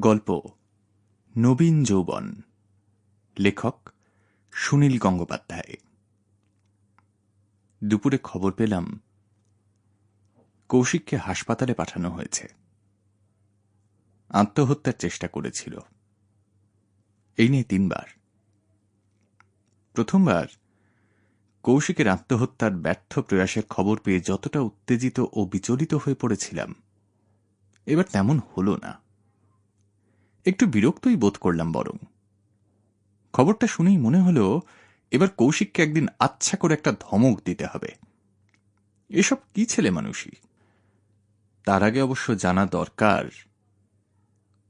গল্প, নবীন যৌবন। লেখক, সুনীল গঙ্গোপাধ্যায়। দুপুরে খবর পেলাম, কৌশিককে হাসপাতালে পাঠানো হয়েছে। আত্মহত্যার চেষ্টা করেছিল। এই নিয়ে তিনবার। প্রথমবার কৌশিকের আত্মহত্যার ব্যর্থ প্রয়াসের খবর পেয়ে যতটা উত্তেজিত ও বিচলিত হয়ে পড়েছিলাম, এবার তেমন হল না। একটু বিরক্তই বোধ করলাম বরং। খবরটা শুনেই মনে হলো, এবার কৌশিককে একদিন আচ্ছা করে একটা ধমক দিতে হবে। এসব কি ছেলে মানুষই? তার আগে অবশ্য জানা দরকার,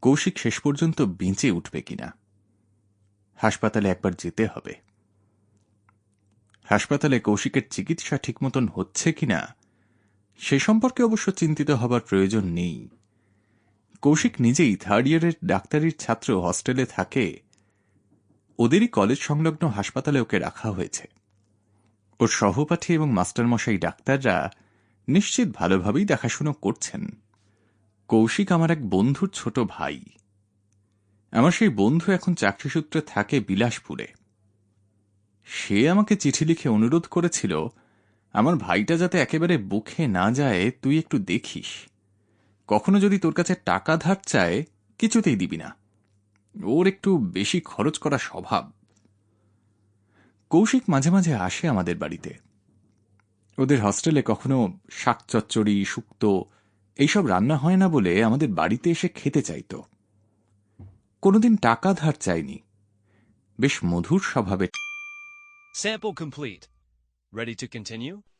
কৌশিক শেষ পর্যন্ত বেঁচে উঠবে কিনা। হাসপাতালে একবার যেতে হবে। হাসপাতালে কৌশিকের চিকিৎসা ঠিক মতন হচ্ছে কিনা, সে সম্পর্কে অবশ্য চিন্তিত হবার প্রয়োজন নেই। কৌশিক নিজেই থার্ড ইয়ারের ডাক্তারির ছাত্র হস্টেলে থাকে। ওদেরই কলেজ সংলগ্ন হাসপাতালে ওকে রাখা হয়েছে। ওর সহপাঠী এবং মাস্টারমশাই ডাক্তাররা নিশ্চিত ভালোভাবেই দেখাশুনো করছেন। কৌশিক আমার এক বন্ধুর ছোট ভাই। আমার সেই বন্ধু এখন চাকরিসূত্রে থাকে বিলাসপুরে। সে আমাকে চিঠি লিখে অনুরোধ করেছিল, আমার ভাইটা যাতে একেবারে বুখে না যায়, তুই একটু দেখিস। কখনো যদি তোর কাছে টাকা ধার চায়, কিছুতেই দিবি না। ওর একটু বেশি খরচ করা স্বভাব। কৌশিক মাঝে মাঝে আসে আমাদের বাড়িতে। ওদের হস্টেলে কখনো শাক চচ্চড়ি, শুক্তো এইসব রান্না হয় না বলে আমাদের বাড়িতে এসে খেতে চাইত। কোনোদিন টাকা ধার চাইনি বেশ মধুর স্বভাবে Sample complete. Ready to continue?